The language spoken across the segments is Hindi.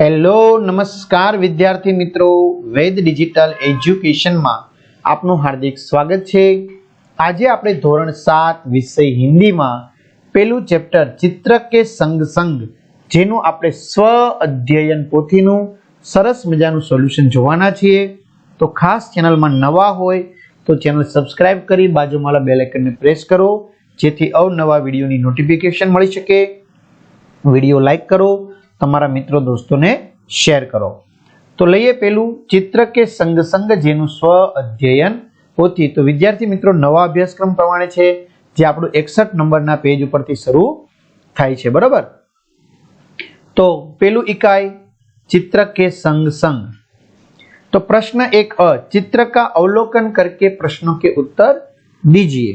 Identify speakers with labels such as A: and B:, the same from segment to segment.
A: હેલો નમસ્કાર વિદ્યાર્થી મિત્રો. વેદ ડિજિટલ એજ્યુકેશનમાં આપનું હાર્દિક સ્વાગત છે. આજે આપણે ધોરણ સાત વિષય હિન્દીમાં પેલું ચેપ્ટર ચિત્ર કે સંગ સંગ, જેનું આપણે સ્વ અધ્યયન પોથીનું સરસ મજાનું સોલ્યુશન જોવાના છીએ. તો ખાસ ચેનલમાં નવા હોય તો ચેનલ સબસ્ક્રાઇબ કરી બાજુમાં બેલ આઇકનને પ્રેસ કરો, જેથી અવનવા વિડીયોની નોટિફિકેશન મળી શકે. વીડિયો લાઈક કરો તમારા મિત્રો દોસ્તોને શેર કરો તો લઈએ પેલું ચિત્ર કે સંગ સંગ જેનું સ્વ અધ્યયન પોથી તો વિદ્યાર્થી મિત્રો નવા અભ્યાસક્રમ પ્રમાણે છે જે આપણું એકસઠ નંબરના પેજ ઉપરથી શરૂ થાય છે બરાબર તો પેલું ઇકાઈ चित्र के संग संग तो प्रश्न एक अ चित्र का अवलोकन करके प्रश्नों के उत्तर दीजिए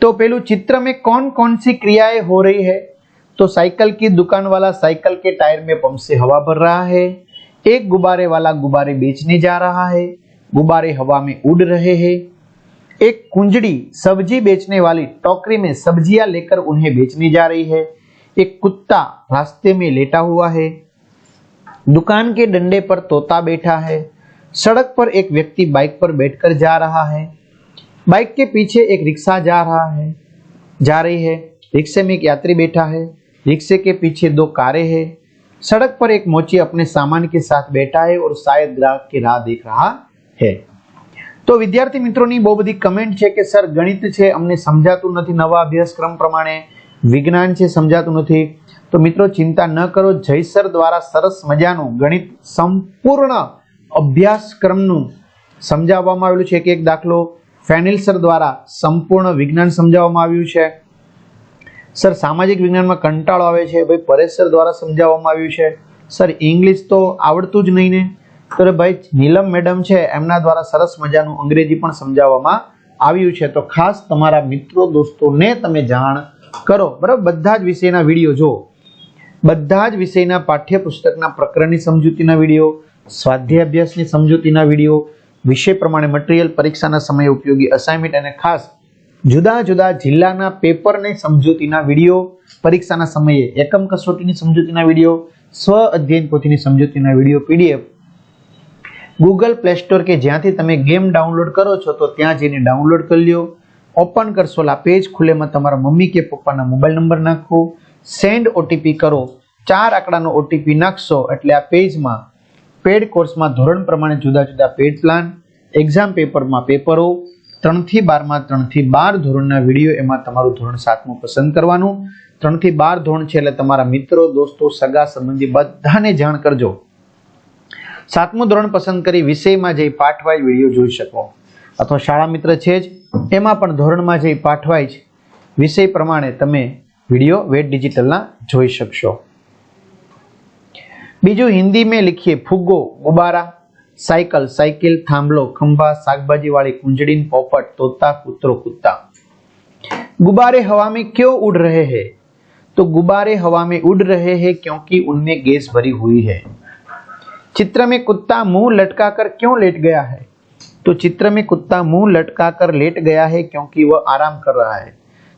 A: तो पेलू चित्र में कौन कौन सी क्रियाएं हो रही है तो साइकिल की दुकान वाला साइकिल के टायर में पंप से हवा भर रहा है। एक गुब्बारे वाला गुब्बारे बेचने जा रहा है। गुब्बारे हवा में उड़ रहे हैं। एक कुंजड़ी सब्ज़ी बेचने वाली टोकरी में सब्ज़ियाँ लेकर उन्हें बेचने जा रही है। एक कुत्ता रास्ते में लेटा हुआ है। दुकान के डंडे पर तोता बैठा है। सड़क पर एक व्यक्ति बाइक पर बैठकर जा रहा है। बाइक के पीछे एक रिक्शा जा रहा है। जा रही है। रिक्शे में एक यात्री बैठा है। रिक्शे के पीछे दो कारें हैं सड़क पर एक मोची अपने सामान के साथ बैठा है और शायद ग्राहक की राह देख रहा है તો વિદ્યાર્થી મિત્રોની બહુ બધી કમેન્ટ છે કે સર ગણિત છે અમને સમજાતું નથી નવા અભ્યાસક્રમ પ્રમાણે વિજ્ઞાન છે સમજાતું નથી તો મિત્રો ચિંતા ન કરો જયસર દ્વારા સરસ મજાનું ગણિત સંપૂર્ણ અભ્યાસક્રમનું સમજાવવામાં આવેલું છે એક એક દાખલો ફેનિલ સર દ્વારા સંપૂર્ણ વિજ્ઞાન સમજાવવામાં આવ્યું છે સર, સામાજિક વિજ્ઞાનમાં કંટાળો આવે છે. ભાઈ પરેશ સર દ્વારા સમજાવવામાં આવ્યું છે. સર, ઇંગ્લિશ તો આવડતું જ નહીં ને? તો ભાઈ, નીલમ મેડમ છે, એમના દ્વારા સરસ મજાનું અંગ્રેજી પણ સમજાવવામાં આવ્યું છે. તો ખાસ તમારા મિત્રો, દોસ્તોને તમે જાણ કરો. બરાબર? બધા જ વિષયના વીડિયો જો બધા જ વિષયના પાઠ્યપુસ્તકના પ્રકરણની સમજૂતીના વીડિયો, સ્વાધ્યાય અભ્યાસની સમજૂતીના વીડિયો, વિષય પ્રમાણે મટીરિયલ પરીક્ષાના સમયે ઉપયોગી અસાઇનમેન્ટ અને ખાસ જુદા જુદા જિલ્લાના પેપરની સમજૂતીના વીડિયો, પરીક્ષાના સમયે એકમ કસોટીની સમજૂતીના વીડિયો, સ્વ અધ્યયન પોથીની સમજૂતીના video, PDF. Google Play Store કે જ્યાંથી તમે ગેમ ડાઉનલોડ કરો છો તો ત્યાં જઈને ડાઉનલોડ કરી લ્યો. ઓપન કરશો લા પેજ ખુલેમાં તમારા મમ્મી કે પપ્પાના મોબાઈલ નંબર નાખો. સેન્ડ ઓટીપી કરો. ચાર આંકડાનો ઓટીપી નાખશો એટલે આ પેજમાં પેડ કોર્સમાં ધોરણ પ્રમાણે જુદા જુદા પેડ પ્લાન એક્ઝામ પેપરમાં પેપરો ત્રણથી બારમાં, ત્રણથી બાર ધોરણના વીડિયો એમાં તમારું ધોરણ સાતમું પસંદ કરવાનું. ત્રણથી બાર ધોરણ છે એટલે તમારા મિત્રો, દોસ્તો, સગા, સંબંધી બધાને જાણ કરજો. સાતમું ધોરણ પસંદ કરી વિષયમાં જઈ પાઠવાય વીડિયો જોઈ શકો. અથવા શાળા મિત્ર છે જ, એમાં પણ ધોરણમાં જઈ પાઠવાય જ. વિષય પ્રમાણે તમે વીડિયો વેટ ડિજિટલના જોઈ શકશો. બીજું હિન્દી મેં લીખીએ ફુગ્ગો, ગુબારા. साइकिल साइकिल थांभलो खंभा शाकभाजी वाली कुंजड़ीन पोपट तोता कुत्रो कुत्ता गुब्बारे हवा में क्यों उड़ रहे हैं तो गुब्बारे हवा में उड़ रहे हैं क्योंकि उनमें गैस भरी हुई है चित्र में कुत्ता मुंह लटकाकर क्यों लेट गया है तो चित्र में कुत्ता मुंह लटकाकर लेट गया है क्योंकि वह आराम कर रहा है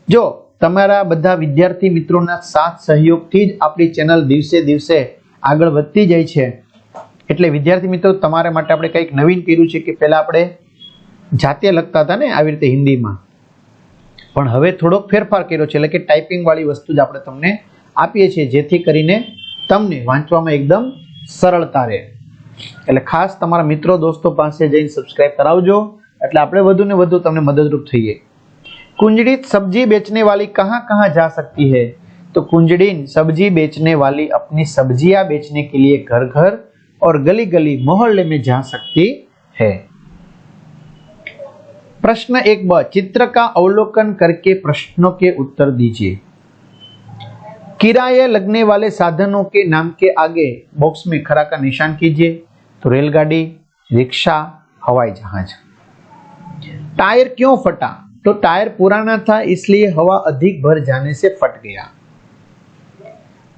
A: જો તમારા બધા વિદ્યાર્થી મિત્રોના સાથ સહયોગથી જ આપણી ચેનલ દિવસે દિવસે આગળ વધતી જાય છે એટલે વિદ્યાર્થી મિત્રો તમારા માટે આપણે કંઈક નવીન કર્યું છે કે પહેલાં આપણે જાતે લખતા હતા ને આવી રીતે હિન્દીમાં પણ હવે થોડોક ફેરફાર કર્યો છે એટલે કે ટાઈપિંગ વાળી વસ્તુ જ આપણે તમને આપીએ છીએ જેથી કરીને તમને વાંચવામાં એકદમ સરળતા રહે એટલે ખાસ તમારા મિત્રો દોસ્તો પાસે જઈને સબસ્ક્રાઇબ કરાવજો એટલે આપણે વધુ ને વધુ તમને મદદરૂપ થઈએ कुंजड़ी सब्जी बेचने वाली कहाँ कहाँ जा सकती है तो कुंजड़ीन सब्जी बेचने वाली अपनी सब्जियां बेचने के लिए घर घर और गली गली मोहल्ले में जा सकती है। प्रश्न एक ब, चित्र का अवलोकन करके प्रश्नों के उत्तर दीजिए। किराए लगने वाले साधनों के नाम के आगे बॉक्स में खरा का निशान कीजिए। तो रेलगाड़ी, रिक्शा, हवाई जहाज़। टायर क्यों फटा? तो टायर पुराना था, इसलिए हवा अधिक भर जाने से फट गया।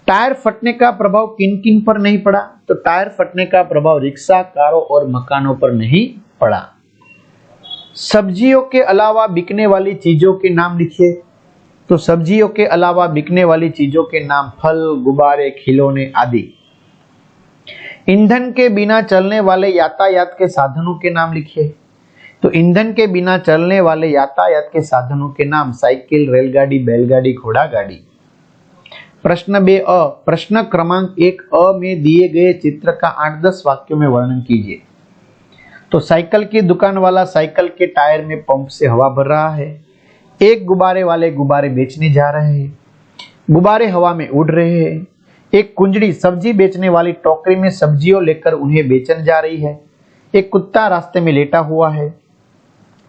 A: टायर फटने का प्रभाव किन किन पर नहीं पड़ा? तो टायर फटने का प्रभाव रिक्शा, कारों और मकानों पर नहीं पड़ा। सब्जियों के अलावा बिकने वाली चीज़ों के नाम लिखिए। तो सब्जियों के अलावा बिकने वाली चीज़ों के नाम फल, गुब्बारे, खिलौने आदि। ईंधन के बिना चलने वाले यातायात के साधनों के नाम लिखिए। तो ईंधन के बिना चलने वाले यातायात के साधनों के नाम साइकिल, रेलगाड़ी, बैलगाड़ी, घोड़ा गाड़ी। प्रश्न बे अ। प्रश्न क्रमांक एक, अ में दिए गए चित्र का आठ दस वाक्यों में वर्णन कीजिए। तो साइकिल की दुकान वाला साइकिल के टायर में पंप से हवा भर रहा है। एक गुब्बारे वाले गुब्बारे बेचने जा रहे हैं। गुब्बारे हवा में उड़ रहे हैं। एक कुंजड़ी सब्ज़ी बेचने वाली टोकरी में सब्जियों लेकर उन्हें बेचने जा रही है। एक कुत्ता रास्ते में लेटा हुआ है।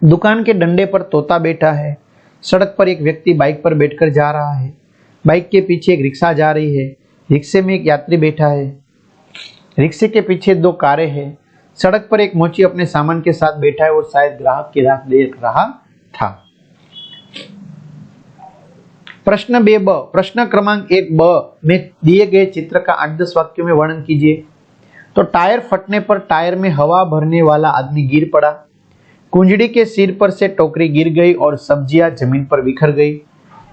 A: दुकान के डंडे पर तोता बैठा है। सड़क पर एक व्यक्ति बाइक पर बैठकर जा रहा है। बाइक के पीछे एक रिक्शा जा रही है। रिक्शे में एक यात्री बैठा है। रिक्शे के पीछे दो कारें हैं। सड़क पर एक मोची अपने सामान के साथ बैठा है और शायद ग्राहक की राह देख रहा था। प्रश्न बे ब, प्रश्न क्रमांक एक ब में दिए गए चित्र का आठ दस वाक्यों में वर्णन कीजिए। तो टायर फटने पर टायर में हवा भरने वाला आदमी गिर पड़ा। कुंजड़ी के सिर पर से टोकरी गिर गई और सब्ज़ियाँ ज़मीन पर बिखर गई।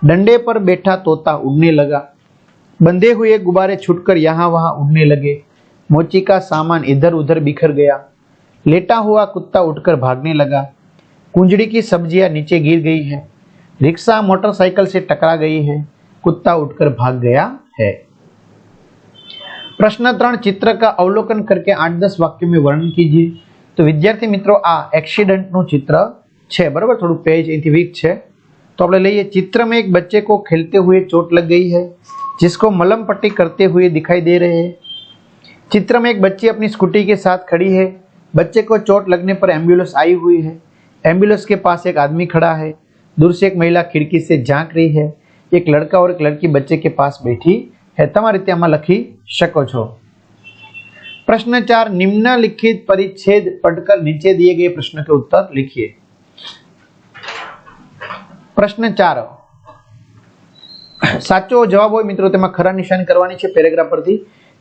A: डंडे पर बैठा तोता उड़ने लगा बंधे हुए गुब्बारे छुटकर यहाँ वहां उड़ने लगे मोची का सामान इधर उधर बिखर गया लेटा हुआ कुत्ता उठकर भागने लगा कुंजड़ी की सब्जियां नीचे गिर गई है रिक्शा मोटरसाइकिल से टकरा गई है कुत्ता उठकर भाग गया है પ્રશ્ન ત્રણ ચિત્ર કા અવલોકન કરકે આઠ દસ વાક્યો में વર્ણન कीजिए તો વિદ્યાર્થી મિત્રો આ એક્સિડન્ટનું ચિત્ર છે બરાબર થોડું પેજ અહીંથી વીક છે तो આપણે લઈએ चित्र में एक बच्चे को खेलते हुए चोट लग गई है जिसको मलम पट्टी करते हुए दिखाई दे रहे हैं चित्र में एक बच्ची अपनी स्कूटी के साथ खड़ी है बच्चे को चोट लगने पर एम्बुलेंस आई हुई है एम्बुलेंस के पास एक आदमी खड़ा है दूर से एक महिला खिड़की से झांक रही है एक लड़का और एक लड़की बच्चे के पास बैठी है તમારે ત્યાંમાં લખી શકો છો प्रश्न चार निम्नलिखित परिच्छेद पढ़कर नीचे दिए गए प्रश्न के उत्तर लिखिए પ્રશ્ન ચાર સાચો જવાબ હોય મિત્રો તેમાં ખરા નિશાન કરવાની છે પેરેગ્રાફ પરથી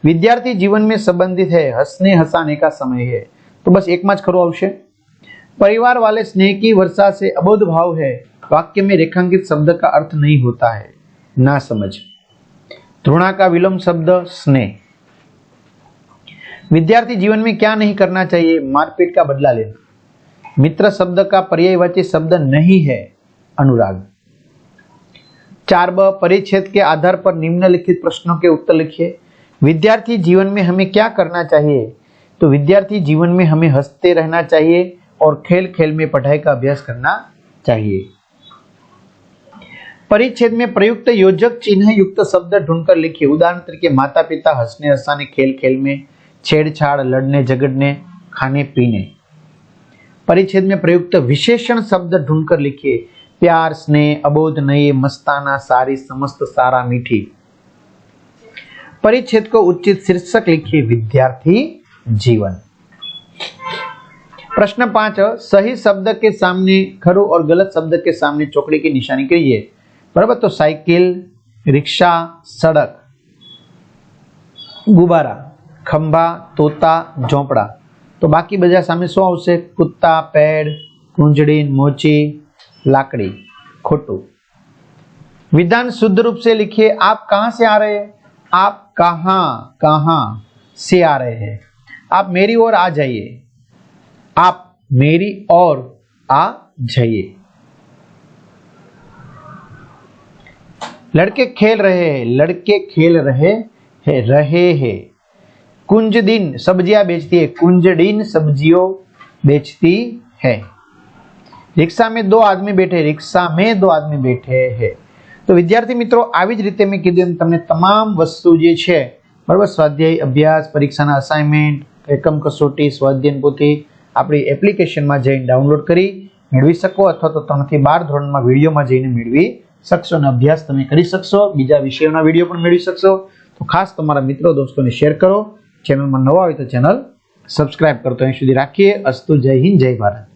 A: વિદ્યાર્થી જીવન में संबंधित है हंसने हंसाने का समय है तो बस एक માં જ ખરું આવશે परिवार वाले स्नेह की वर्षा से अबोध भाव है वाक्य में रेखांकित शब्द का अर्थ नहीं होता है ना समझ ध्रुणा का विलोम शब्द स्नेह विद्यार्थी जीवन में क्या नहीं करना चाहिए मारपीट का बदला लेना मित्र शब्द का पर्यायवाची शब्द नहीं है अनुराग। चार ब परिच्छेद के आधार पर निम्नलिखित प्रश्नों के उत्तर लिखिए। विद्यार्थी जीवन में हमें क्या करना चाहिए? तो विद्यार्थी जीवन में हमें हँसते रहना चाहिए और खेल खेल में पढ़ाई का अभ्यास करना चाहिए। परिच्छेद में प्रयुक्त योजक चिन्ह युक्त शब्द ढूंढकर लिखिए। उदाहरण तरीके माता पिता हंसने, हंसाने खेल खेल में छेड़छाड़, लड़ने, झगड़ने, खाने, पीने। परिच्छेद में प्रयुक्त विशेषण शब्द ढूंढकर लिखिए। प्यार स्नेह अबोध नए मस्ताना सारी समस्त सारा मीठी परिच्छेद को उचित शीर्षक लिखिए विद्यार्थी जीवन प्रश्न पांच सही शब्द के सामने खरो और गलत शब्द के सामने चौकड़ी की निशानी करिए बराबर तो साइकिल रिक्शा सड़क गुब्बारा ખંભા તોતા ઝોપડા તો બાકી બધા સામે શું આવશે કુત્તા પેડ કુંજડી મોચી लाकड़ी खोटू विधान शुद्ध रूप से लिखिए, आप कहाँ से आ रहे हैं? आप कहाँ कहाँ से आ रहे हैं? आप मेरी ओर आ जाइए। आप मेरी ओर आ जाइए। लड़के खेल रहे हैं, लड़के खेल रहे हैं रहे हैं। कुंज दिन सब्ज़ियाँ बेचती है कुंज दिन सब्जियों बेचती है। રિક્ષા મેં દો આદમી બેઠે, રિક્ષા મેં દો આદમી બેઠે હે. તો વિદ્યાર્થી મિત્રો, આવી જ રીતે મેં કીધું એમ તમને તમામ વસ્તુ જે છે, બરાબર, સ્વાધ્યાય અભ્યાસ, પરીક્ષાના અસાઇનમેન્ટ એકમ કસોટી, સ્વાધ્યાયન પોથી આપણી એપ્લિકેશનમાં જઈને ડાઉનલોડ કરી મેળવી શકો અથવા તો ત્રણથી બાર ધોરણમાં વિડીયોમાં જઈને મેળવી શકશો અને અભ્યાસ તમે કરી શકશો. બીજા વિષયોના વીડિયો પણ મેળવી શકશો. તો ખાસ તમારા મિત્રો, દોસ્તોને શેર કરો. ચેનલમાં નવા હોય તો ચેનલ સબસ્ક્રાઇબ કરતો અહીં સુધી રાખીએ. અસ્તુ જય હિન્દ, જય ભારત.